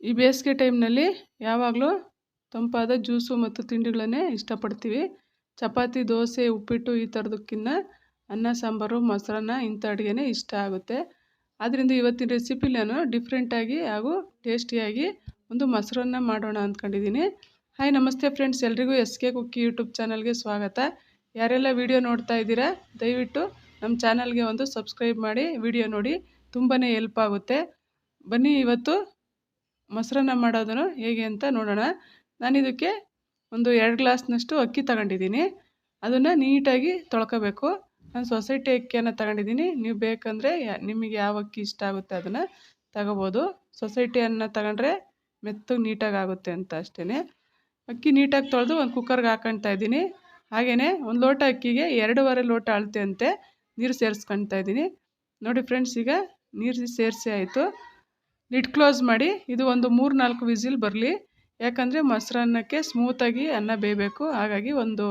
ಈ ಬೇಸಿಗೆ ಟೈಮ್ನಲ್ಲಿ ಯಾವಾಗಲೂ ತಂಪಾದ ಜ್ಯೂಸು ಮತ್ತು ತಿಂಡಿಗಳನ್ನೇ ಇಷ್ಟಪಡ್ತೀವಿ. ಚಪಾತಿ, ದೋಸೆ, ಉಪ್ಪಿಟ್ಟು ಈ ಥರದಕ್ಕಿಂತ ಅನ್ನ, ಸಾಂಬಾರು, ಮೊಸರನ್ನ ಇಂಥ ಅಡುಗೆನೇ ಇಷ್ಟ ಆಗುತ್ತೆ. ಆದ್ದರಿಂದ ಇವತ್ತಿನ ರೆಸಿಪಿ ನಾನು ಡಿಫ್ರೆಂಟಾಗಿ ಹಾಗೂ ಟೇಸ್ಟಿಯಾಗಿ ಒಂದು ಮೊಸರನ್ನ ಮಾಡೋಣ ಅಂದ್ಕೊಂಡಿದ್ದೀನಿ. ಹಾಯ್, ನಮಸ್ತೆ ಫ್ರೆಂಡ್ಸ್ ಎಲ್ರಿಗೂ ಎಸ್ ಕೆ ಕುಕ್ಕಿ ಯೂಟ್ಯೂಬ್ ಚಾನಲ್ಗೆ ಸ್ವಾಗತ. ಯಾರೆಲ್ಲ ವಿಡಿಯೋ ನೋಡ್ತಾ ಇದ್ದೀರಾ, ದಯವಿಟ್ಟು ನಮ್ಮ ಚಾನಲ್ಗೆ ಒಂದು ಸಬ್ಸ್ಕ್ರೈಬ್ ಮಾಡಿ, ವಿಡಿಯೋ ನೋಡಿ ತುಂಬಾ ಹೆಲ್ಪ್ ಆಗುತ್ತೆ. ಬನ್ನಿ, ಇವತ್ತು ಮೊಸರನ್ನ ಮಾಡೋದನ್ನು ಹೇಗೆ ಅಂತ ನೋಡೋಣ. ನಾನು ಇದಕ್ಕೆ ಒಂದು ಎರಡು ಗ್ಲಾಸ್ನಷ್ಟು ಅಕ್ಕಿ ತಗೊಂಡಿದ್ದೀನಿ. ಅದನ್ನು ನೀಟಾಗಿ ತೊಳ್ಕೊಬೇಕು. ನಾನು ಸೊಸೈಟಿ ಅಕ್ಕಿಯನ್ನು ತಗೊಂಡಿದ್ದೀನಿ. ನೀವು ಬೇಕಂದರೆ ನಿಮಗೆ ಯಾವ ಅಕ್ಕಿ ಇಷ್ಟ ಆಗುತ್ತೆ ಅದನ್ನು ತಗೋಬೋದು. ಸೊಸೈಟಿಯನ್ನು ತಗೊಂಡ್ರೆ ಮೆತ್ತಗೆ ನೀಟಾಗಿ ಆಗುತ್ತೆ ಅಂತ ಅಷ್ಟೇ ಅಕ್ಕಿ ನೀಟಾಗಿ ತೊಳೆದು ಒಂದು ಕುಕ್ಕರ್ಗೆ ಹಾಕೊಳ್ತಾ ಇದ್ದೀನಿ. ಹಾಗೆಯೇ ಒಂದು ಲೋಟ ಅಕ್ಕಿಗೆ ಎರಡೂವರೆ ಲೋಟ ಅಳತೆ ಅಂತೆ ನೀರು ಸೇರಿಸ್ಕೊಳ್ತಾ ಇದ್ದೀನಿ. ನೋಡಿ ಫ್ರೆಂಡ್ಸ್, ಈಗ ನೀರು ಸೇರಿಸಿ ಆಯಿತು. ಲಿಡ್ ಕ್ಲೋಸ್ ಮಾಡಿ, ಇದು ಒಂದು ಮೂರು ನಾಲ್ಕು ವಿಸಿಲ್ ಬರಲಿ. ಯಾಕಂದರೆ ಮೊಸರನ್ನಕ್ಕೆ ಸ್ಮೂತಾಗಿ ಅನ್ನ ಬೇಯಬೇಕು. ಹಾಗಾಗಿ ಒಂದು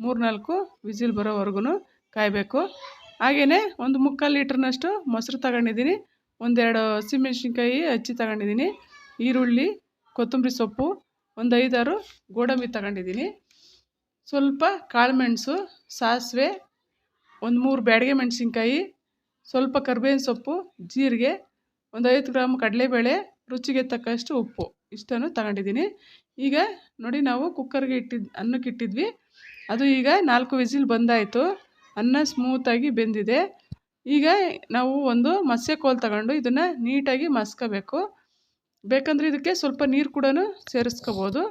ಮೂರು ನಾಲ್ಕು ವಿಸಿಲ್ ಬರೋವರೆಗೂ ಕಾಯಬೇಕು. ಹಾಗೆಯೇ ಒಂದು ಮುಕ್ಕಾಲು ಲೀಟ್ರ್ನಷ್ಟು ಮೊಸರು ತಗೊಂಡಿದ್ದೀನಿ. ಒಂದೆರಡು ಹಸಿಮೆಣ್ಸಿನ್ಕಾಯಿ ಹಚ್ಚಿ ತಗೊಂಡಿದ್ದೀನಿ. ಈರುಳ್ಳಿ, ಕೊತ್ತಂಬರಿ ಸೊಪ್ಪು, ಒಂದು ಐದಾರು ಗೋಡಂಬಿ ತಗೊಂಡಿದ್ದೀನಿ. ಸ್ವಲ್ಪ ಕಾಳುಮೆಣಸು, ಸಾಸಿವೆ, ಒಂದು ಮೂರು ಬ್ಯಾಡಗೆ ಮೆಣಸಿನ್ಕಾಯಿ, ಸ್ವಲ್ಪ ಕರ್ಬೇವಿನ ಸೊಪ್ಪು, ಜೀರಿಗೆ ಒಂದು ಐವತ್ತು ಗ್ರಾಮ್ ಕಡಲೆಬೇಳೆ, ರುಚಿಗೆ ತಕ್ಕಷ್ಟು ಉಪ್ಪು. ಇಷ್ಟನ್ನು ತಗೊಂಡಿದ್ದೀನಿ. ಈಗ ನೋಡಿ ನಾವು ಕುಕ್ಕರ್ಗೆ ಇಟ್ಟಿದ್ದು ಅನ್ನಕ್ಕೆ ಇಟ್ಟಿದ್ವಿ. ಅದು ಈಗ ನಾಲ್ಕು ವಿಸಿಲ್ ಬಂದಾಯಿತು. ಅನ್ನ ಸ್ಮೂತಾಗಿ ಬೆಂದಿದೆ. ಈಗ ನಾವು ಒಂದು ಮಸ್ಯ ಕೋಲ್ ತಗೊಂಡು ಇದನ್ನು ನೀಟಾಗಿ ಮಸ್ಕೋಬೇಕು. ಬೇಕಂದರೆ ಇದಕ್ಕೆ ಸ್ವಲ್ಪ ನೀರು ಕೂಡ ಸೇರಿಸ್ಕೋಬೋದು.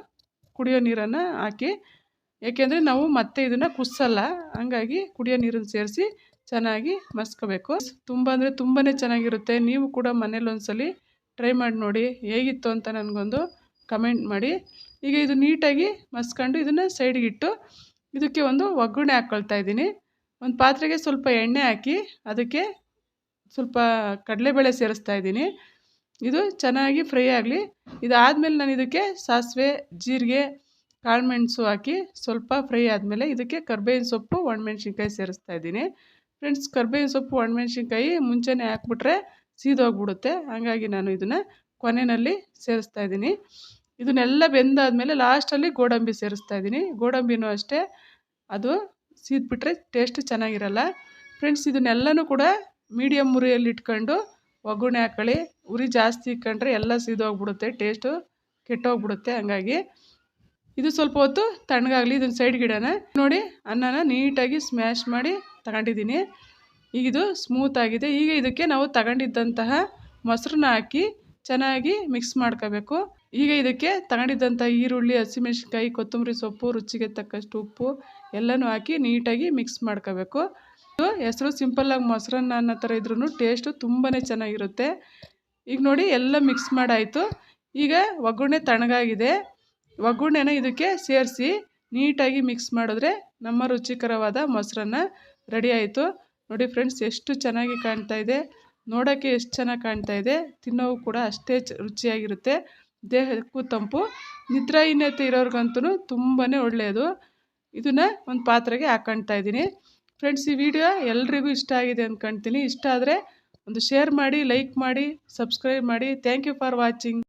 ಕುಡಿಯೋ ನೀರನ್ನು ಹಾಕಿ. ಏಕೆಂದರೆ ನಾವು ಮತ್ತೆ ಇದನ್ನು ಕುದಿಸಲ್ಲ ಹಂಗಾಗಿ ಕುಡಿಯೋ ನೀರನ್ನು ಸೇರಿಸಿ ಚೆನ್ನಾಗಿ ಮಸ್ಕೋಬೇಕು ತುಂಬ ಅಂದರೆ ತುಂಬಾ ಚೆನ್ನಾಗಿರುತ್ತೆ. ನೀವು ಕೂಡ ಮನೇಲಿ ಒಂದ್ಸಲಿ ಟ್ರೈ ಮಾಡಿ ನೋಡಿ ಹೇಗಿತ್ತು ಅಂತ ನನಗೊಂದು ಕಮೆಂಟ್ ಮಾಡಿ. ಈಗ ಇದು ನೀಟಾಗಿ ಮಸ್ಕೊಂಡು ಇದನ್ನು ಸೈಡ್ಗಿಟ್ಟು ಇದಕ್ಕೆ ಒಂದು ಒಗ್ಗರಣೆ ಹಾಕ್ಕೊಳ್ತಾ ಇದ್ದೀನಿ. ಒಂದು ಪಾತ್ರೆಗೆ ಸ್ವಲ್ಪ ಎಣ್ಣೆ ಹಾಕಿ ಅದಕ್ಕೆ ಸ್ವಲ್ಪ ಕಡಲೆಬೇಳೆ ಸೇರಿಸ್ತಾ ಇದ್ದೀನಿ. ಇದು ಚೆನ್ನಾಗಿ ಫ್ರೈ ಆಗಲಿ. ಇದಾದಮೇಲೆ ನಾನು ಇದಕ್ಕೆ ಸಾಸಿವೆ, ಜೀರಿಗೆ, ಕಾಳುಮೆಣಸು ಹಾಕಿ ಸ್ವಲ್ಪ ಫ್ರೈ ಆದಮೇಲೆ ಇದಕ್ಕೆ ಕರ್ಬೇವಿನ ಸೊಪ್ಪು, ಒಣಮೆಣ್ಸಿನ್ಕಾಯಿ ಸೇರಿಸ್ತಾ ಇದ್ದೀನಿ. ಫ್ರೆಂಡ್ಸ್ ಕರ್ಬೇವಿನ ಸೊಪ್ಪು ಒಣಮೆಣ್ಸಿನ್ಕಾಯಿ ಮುಂಚೆನೇ ಹಾಕ್ಬಿಟ್ರೆ ಸೀದೋಗ್ಬಿಡುತ್ತೆ. ಹಾಗಾಗಿ ನಾನು ಇದನ್ನು ಕೊನೆಯಲ್ಲಿ ಸೇರಿಸ್ತಾ ಇದ್ದೀನಿ. ಇದನ್ನೆಲ್ಲ ಬೆಂದಾದಮೇಲೆ ಲಾಸ್ಟಲ್ಲಿ ಗೋಡಂಬಿ ಸೇರಿಸ್ತಾ ಇದ್ದೀನಿ. ಗೋಡಂಬಿನೂ ಅಷ್ಟೇ. ಅದು ಸೀದ್ಬಿಟ್ರೆ ಟೇಸ್ಟ್ ಚೆನ್ನಾಗಿರಲ್ಲ. ಫ್ರೆಂಡ್ಸ್ ಇದನ್ನೆಲ್ಲನೂ ಕೂಡ ಮೀಡಿಯಮ್ ಉರಿಯಲ್ಲಿ ಇಟ್ಕೊಂಡು ಒಗ್ಗರಣೆ ಹಾಕೊಳ್ಳಿ. ಉರಿ ಜಾಸ್ತಿ ಇಟ್ಕೊಂಡ್ರೆ ಎಲ್ಲ ಸೀದೋಗ್ಬಿಡುತ್ತೆ. ಟೇಸ್ಟು ಕೆಟ್ಟೋಗ್ಬಿಡುತ್ತೆ. ಹಂಗಾಗಿ ಇದು ಸ್ವಲ್ಪ ಹೊತ್ತು ತಣ್ಣಗಾಗಲಿ. ಇದನ್ನು ಸೈಡ್ಗಿಡೋಣ ನೋಡಿ, ಅನ್ನನ ನೀಟಾಗಿ ಸ್ಮ್ಯಾಶ್ ಮಾಡಿ ತಗೊಂಡಿದ್ದೀನಿ. ಈಗ ಇದು ಸ್ಮೂತ್ ಆಗಿದೆ. ಈಗ ಇದಕ್ಕೆ ನಾವು ತಗೊಂಡಿದ್ದಂತಹ ಮೊಸರನ್ನ ಹಾಕಿ ಚೆನ್ನಾಗಿ ಮಿಕ್ಸ್ ಮಾಡ್ಕೋಬೇಕು. ಈಗ ಇದಕ್ಕೆ ತಗೊಂಡಿದ್ದಂಥ ಈರುಳ್ಳಿ, ಹಸಿಮೆಣ್ಸಿನ್ಕಾಯಿ, ಕೊತ್ತಂಬರಿ ಸೊಪ್ಪು, ರುಚಿಗೆ ತಕ್ಕಷ್ಟು ಉಪ್ಪು ಎಲ್ಲನೂ ಹಾಕಿ ನೀಟಾಗಿ ಮಿಕ್ಸ್ ಮಾಡ್ಕೋಬೇಕು. ಇದು ಹೆಸರು ಸಿಂಪಲ್ಲಾಗಿ ಮೊಸರನ್ನ ಅನ್ನೋ ಥರ ಇದ್ರೂ ಟೇಸ್ಟು ತುಂಬಾ ಚೆನ್ನಾಗಿರುತ್ತೆ. ಈಗ ನೋಡಿ ಎಲ್ಲ ಮಿಕ್ಸ್ ಮಾಡಾಯಿತು. ಈಗ ಒಗ್ಗರಣೆ ತಣ್ಣಗಾಗಿದೆ. ಒಗ್ಗರಣೆನ ಇದಕ್ಕೆ ಸೇರಿಸಿ ನೀಟಾಗಿ ಮಿಕ್ಸ್ ಮಾಡಿದ್ರೆ ನಮ್ಮ ರುಚಿಕರವಾದ ಮೊಸರನ್ನ ರೆಡಿ ಆಯಿತು. ನೋಡಿ ಫ್ರೆಂಡ್ಸ್, ಎಷ್ಟು ಚೆನ್ನಾಗಿ ಕಾಣ್ತಾ ಇದೆ. ನೋಡೋಕ್ಕೆ ಎಷ್ಟು ಚೆನ್ನಾಗಿ ಕಾಣ್ತಾ ಇದೆ. ತಿನ್ನೋವು ಕೂಡ ಅಷ್ಟೇ ರುಚಿಯಾಗಿರುತ್ತೆ. ದೇಹಕ್ಕೂ ತಂಪು. ನಿದ್ರಾಹೀನತೆ ಇರೋರ್ಗಂತೂ ತುಂಬಾ ಒಳ್ಳೆಯದು. ಇದನ್ನು ಒಂದು ಪಾತ್ರೆಗೆ ಹಾಕೊಳ್ತಾ ಇದ್ದೀನಿ. ಫ್ರೆಂಡ್ಸ್, ಈ ವಿಡಿಯೋ ಎಲ್ರಿಗೂ ಇಷ್ಟ ಆಗಿದೆ ಅಂದ್ಕೊಳ್ತೀನಿ ಇಷ್ಟ ಆದರೆ ಒಂದು ಶೇರ್ ಮಾಡಿ, ಲೈಕ್ ಮಾಡಿ, ಸಬ್ಸ್ಕ್ರೈಬ್ ಮಾಡಿ. Thank you for watching.